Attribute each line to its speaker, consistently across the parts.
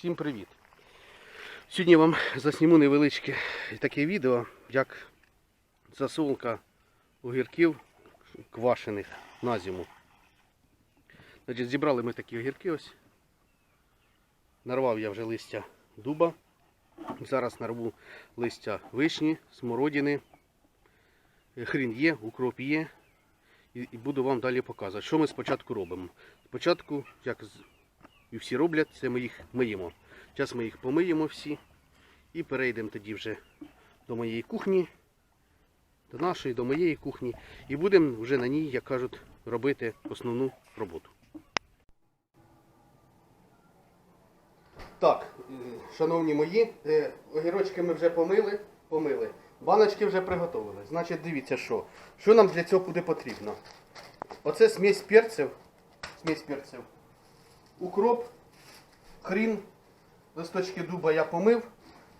Speaker 1: Всім привіт! Сьогодні я вам засніму невеличке таке відео, як засолка огірків квашених на зиму. Значить, зібрали ми такі огірки ось. Нарвав я вже листя дуба. Зараз нарву листя вишні, смородини. Хрін є, укроп є. І буду вам далі показувати, що ми спочатку робимо. Спочатку, як і всі роблять, це ми їх миємо. Зараз ми їх помиємо всі і перейдемо тоді вже до моєї кухні, до нашої, до моєї кухні. І будемо вже на ній, як кажуть, робити основну роботу. Так, е, шановні мої, е, огірочки ми вже помили, помили. Баночки вже приготували. Значить, дивіться, що. Що нам для цього буде потрібно? Оце смесь перців. Смесь перців. Укроп, хрін, листочки дуба я помив,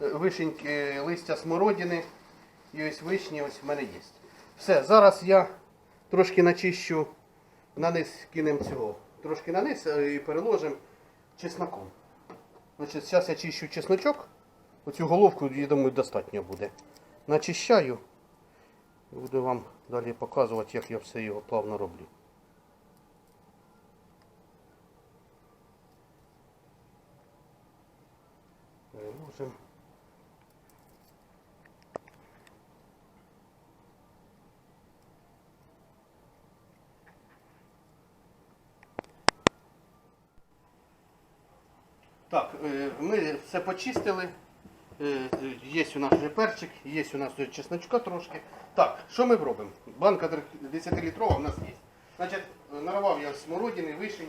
Speaker 1: е, вишеньки, листя смородини. І ось вишні ось в мене є. Все, зараз я трошки начищу, на низ кинемо цього. Трошки на низ е, і переложимо чесноком. Значить, зараз я чищу чесночок. Оцю головку, я думаю, достатньо буде. Начищаю. Буду вам далі показувати, як я все його плавно роблю. Переложимо. Так, е, ми все почистили. Е, Є у нас вже перчик, є у нас чесночка трошки. Так, що ми робимо? Банка 10-літрова у нас є. Значить, е, нарвав я смородини, вишень,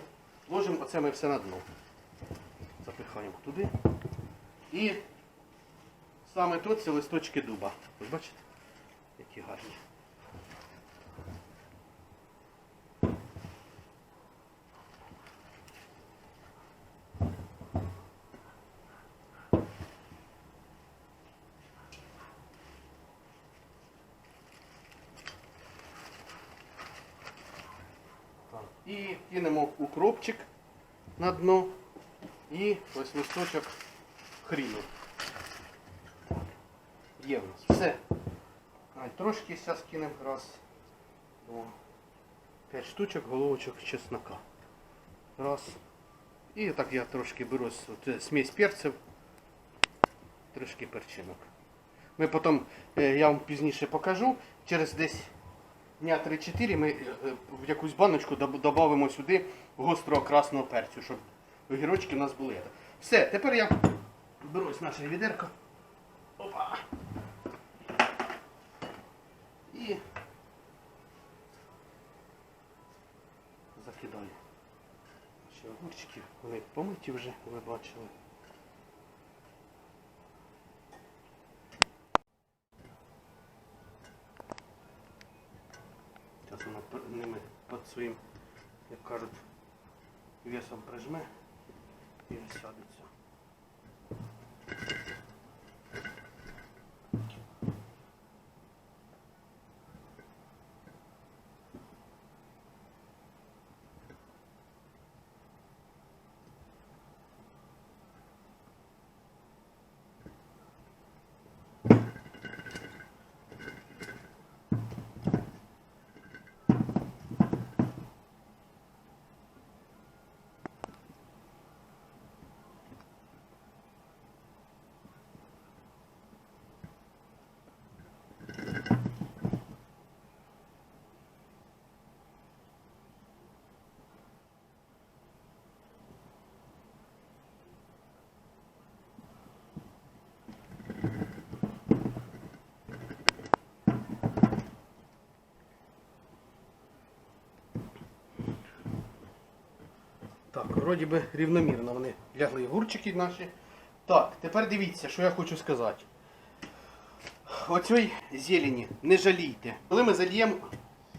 Speaker 1: ложимо оце ми все на дно. Запихаємо туди. І саме тут це листочки дуба. Ви бачите? Які гарні. І кинемо укропчик на дно і ось листочок хріну. Є в нас все. Трошки зараз кинемо раз, два, п'ять штучок головочок чеснока. Раз. І так я трошки беру е, смесь перців, трошки перчинок. Ми потім, е, я вам пізніше покажу, через десь дня 3-4 ми е, в якусь баночку додамо сюди гострого красного перцю, щоб огірочки у нас були. Все, тепер я беру ось наше відерко. Опа. І закидаю. Ще огурчики, вони помиті вже, ви бачили. Зараз вона ними під своїм, як кажуть, весом прижме і розсядеться. Так, вроді би рівномірно вони лягли огурчики наші. Так, тепер дивіться, що я хочу сказати. Оцій зелені не жалійте. Коли ми зальємо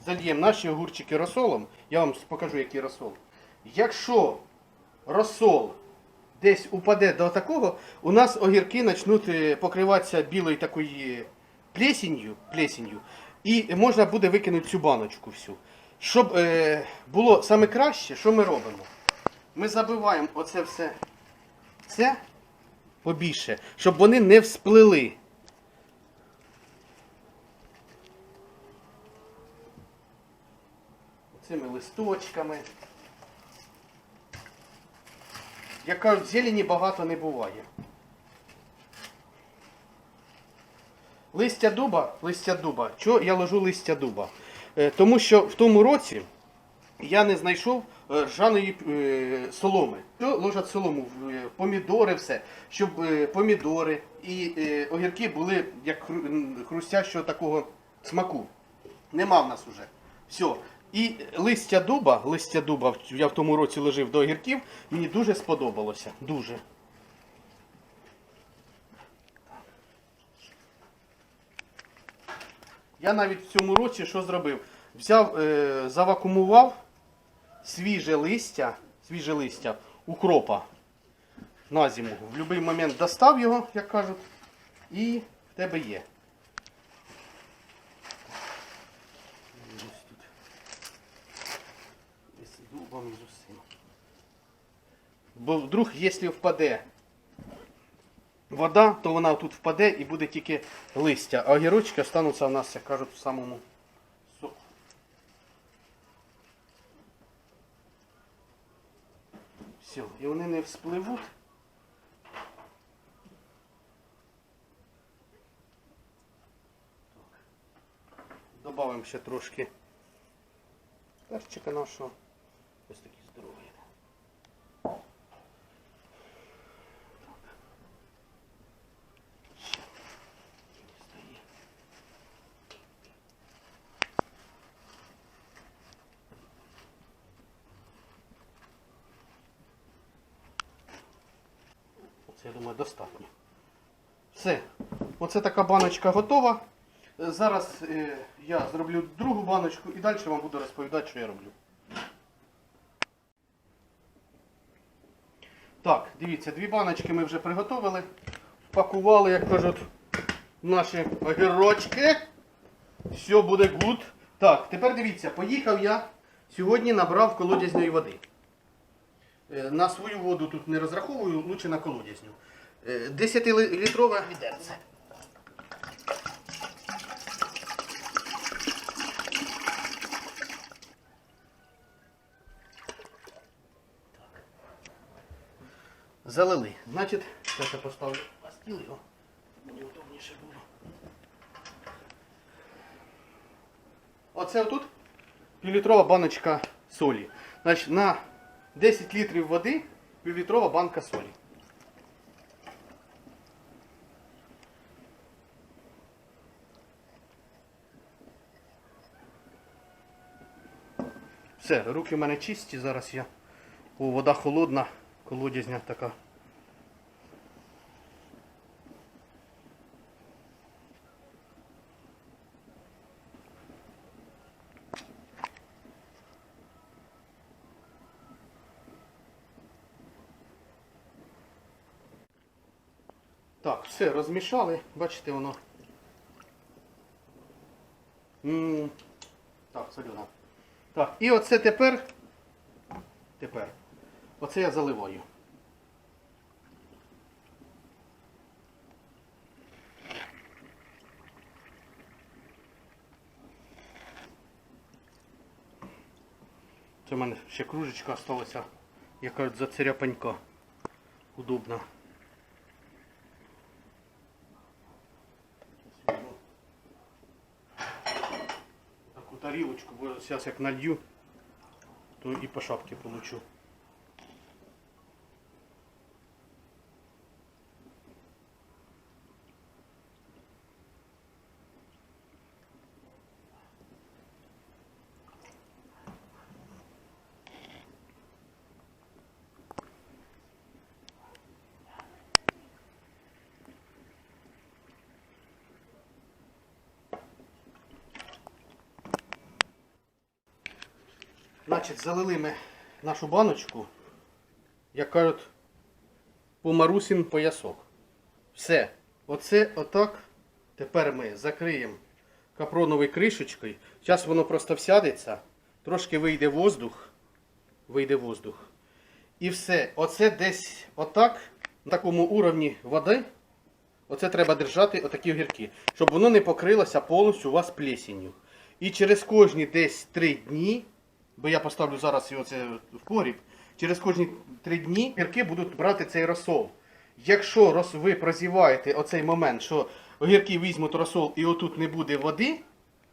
Speaker 1: зальємо наші огурчики розсолом, я вам покажу, який розсол. Якщо розсол десь упаде до такого, у нас огірки почнуть е, покриватися білою такою плесенью, плесенью, і можна буде викинути цю баночку всю. Щоб е, було саме краще, що ми робимо? Ми забиваємо оце все Це побільше, щоб вони не всплили. Цими листочками. Як кажуть, зелені багато не буває. Листя дуба, листя дуба. Чого я ложу листя дуба? Е, тому що в тому році я не знайшов е, ржаної е, соломи. Що ложать солому е, помідори, все, щоб е, помідори і е, огірки були як хру- хрустящого такого смаку. Нема в нас уже. Все. І листя дуба, листя дуба, я в тому році ложив до огірків, мені дуже сподобалося. Дуже. Я навіть в цьому році що зробив? Взяв, е, завакумував свіже листя, свіже листя укропа на зиму. В будь-який момент достав його, як кажуть, і в тебе є. Бо вдруг, якщо впаде вода, то вона тут впаде і буде тільки листя, а огірочки остануться у нас, як кажуть, в самому Все, і вони не вспливуть. Добавимо ще трошки перчика нашого. Оце, я думаю, достатньо. Все. Оце така баночка готова. Е, Зараз е, я зроблю другу баночку і далі вам буду розповідати, що я роблю. Так, дивіться, дві баночки ми вже приготували. Впакували, як кажуть, наші огірочки. Все буде гуд. Так, тепер дивіться, поїхав я. Сьогодні набрав колодязної води. Е, На свою воду тут не розраховую, лучше на колодязню. 10-літрове відерце. Залили. Значить, я поставлю на. Мені удобніше було. Оце отут півлітрова баночка солі. Значить, на 10 літрів води півлітрова банка солі. Все, руки в мене чисті, зараз я. О, вода холодна, колодязня така. Так, все, розмішали, бачите, воно. Так, солюна. Так, і оце тепер. Тепер. Оце я заливаю. Це в мене ще кружечка залишилася, як кажуть, за тарілочку, бо зараз як налью, то і по шапці получу. Значить, залили ми нашу баночку, як кажуть, по поясок. Все. Оце отак. Тепер ми закриємо капроновою кришечкою. Зараз воно просто всядеться, трошки вийде воздух. Вийде воздух. І все. Оце десь отак на такому уровні води, оце треба держати отакі огірки, щоб воно не покрилося повністю у вас плесінню. І через кожні десь 3 дні, бо я поставлю зараз його це в погріб, через кожні 3 дні огірки будуть брати цей розсол. Якщо роз- ви прозіваєте оцей момент, що огірки візьмуть розсол і отут не буде води,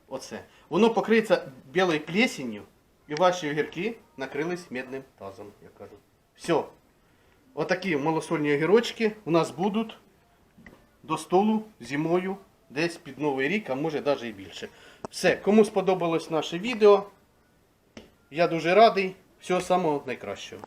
Speaker 1: оце, воно покриється білою плесінню, і ваші огірки накрились медним тазом, як кажуть. Все. Отакі малосольні огірочки у нас будуть до столу зимою, десь під Новий рік, а може навіть і більше. Все, кому сподобалось наше відео, я дуже радий. Всього самого найкращого.